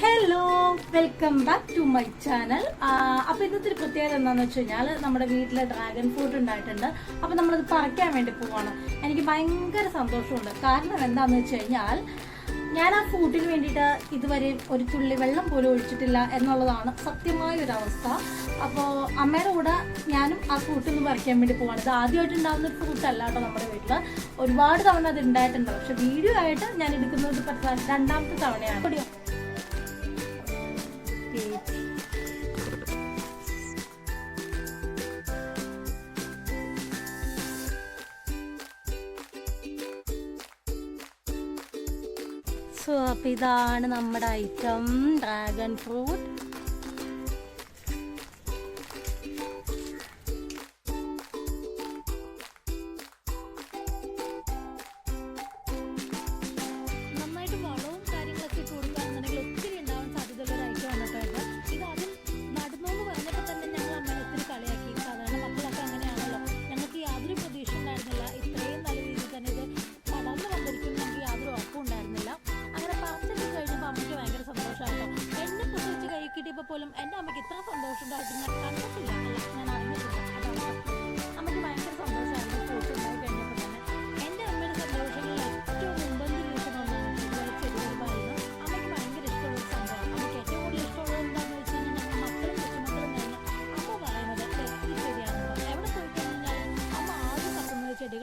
Hello welcome back to my channel അപ്പൊ ഇന്നത്തെ ഒരു പ്രത്യേകത എന്താണെന്ന് വെച്ച് കഴിഞ്ഞാൽ നമ്മുടെ വീട്ടിലെ ഡ്രാഗൺ ഫ്രൂട്ട് ഉണ്ടായിട്ടുണ്ട്. അപ്പൊ നമ്മളത് പറിക്കാൻ വേണ്ടി പോവാണ്. എനിക്ക് ഭയങ്കര സന്തോഷമുണ്ട്. കാരണം എന്താണെന്ന് വെച്ച് കഴിഞ്ഞാൽ ഞാൻ ആ ഫ്രൂട്ടിന് വേണ്ടിയിട്ട് ഇതുവരെ ഒരു തുള്ളി വെള്ളം പോലും ഒഴിച്ചിട്ടില്ല എന്നുള്ളതാണ് സത്യമായ ഒരു അവസ്ഥ. അപ്പോൾ അമ്മയുടെ കൂടെ ഞാനും ആ ഫ്രൂട്ടിൽ നിന്ന് പറിക്കാൻ വേണ്ടി പോവാണ്. ഇത് ആദ്യമായിട്ട് ഉണ്ടാകുന്ന ഒരു ഫ്രൂട്ട് കേട്ടോ നമ്മുടെ വീട്ടിൽ ഒരുപാട് തവണ അത് ഉണ്ടായിട്ടുണ്ട്. പക്ഷെ വീഡിയോ ആയിട്ട് ഞാൻ എടുക്കുന്നത് രണ്ടാമത്തെ തവണയാണ്. ഓടിയോ? സോ അപ്പം ഇതാണ് നമ്മുടെ ഐറ്റം ഡ്രാഗൺ ഫ്രൂട്ട് പോലും എന്റെ അമ്മയ്ക്ക് ഇത്ര സന്തോഷം ഉണ്ടായിട്ട് ഞാൻ കണ്ടിട്ടില്ല. ഞാൻ അറിഞ്ഞിട്ടില്ല.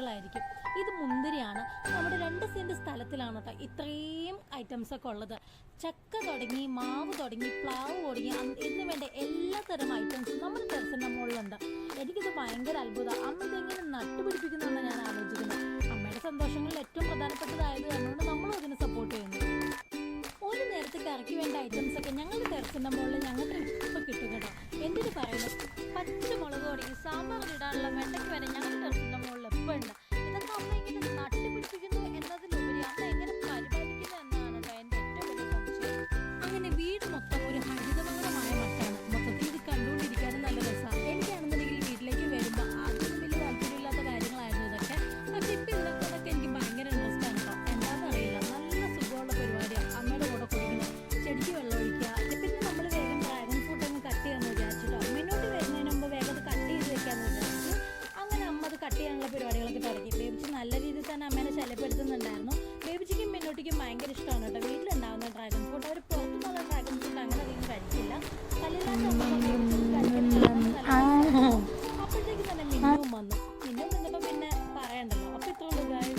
ചെടികളായിരിക്കും ഇത് മുന്തിരിയാണ്. നമ്മുടെ രണ്ട് സെന്റ് സ്ഥലത്തിലാണ് കേട്ടോ ഇത്രയും ഐറ്റംസ് ഒക്കെ ഉള്ളത്. ചക്ക തുടങ്ങി മാവ് തുടങ്ങി പ്ലാവ് തുടങ്ങി എന്ന് വേണ്ട എല്ലാ തരം ഐറ്റംസും നമ്മുടെ ടെറസിന്റെ മുകളിലുണ്ട്. എനിക്കിത് ഭയങ്കര അത്ഭുതം. അമ്മ ഇതെങ്ങനെ നട്ടുപിടിപ്പിക്കുന്നെന്ന് ഞാൻ ആലോചിക്കുന്നത്. അമ്മയുടെ സന്തോഷങ്ങളിൽ ഏറ്റവും പ്രധാനപ്പെട്ടതായത് അതുകൊണ്ട് നമ്മളും അതിനെ സപ്പോർട്ട് ചെയ്യുന്നു. ഒരു നേരത്തെ ഇറക്കി വേണ്ട ഐറ്റംസ് ഒക്കെ ഞങ്ങളുടെ ടെറസിന്റെ മുകളിൽ ഞങ്ങൾക്ക് ഇപ്പം കിട്ടും കേട്ടോ. എന്തിനു പറയുന്നത് പച്ചമുളക് തുടങ്ങി സാമ്പാർ ഇടാനുള്ള വെണ്ടയ്ക്ക് വരെ ഞങ്ങളുടെ ടെറസിന്റെ ഉണ്ട് ഇതൊക്കെ അമ്മ ഇങ്ങനെ ശല്യപ്പെടുത്തുന്നുണ്ടായിരുന്നു. ബേബിച്ചിക്കും മിന്നോട്ടിക്കും ഭയങ്കര ഇഷ്ടമാണ് കേട്ടോ. അവർ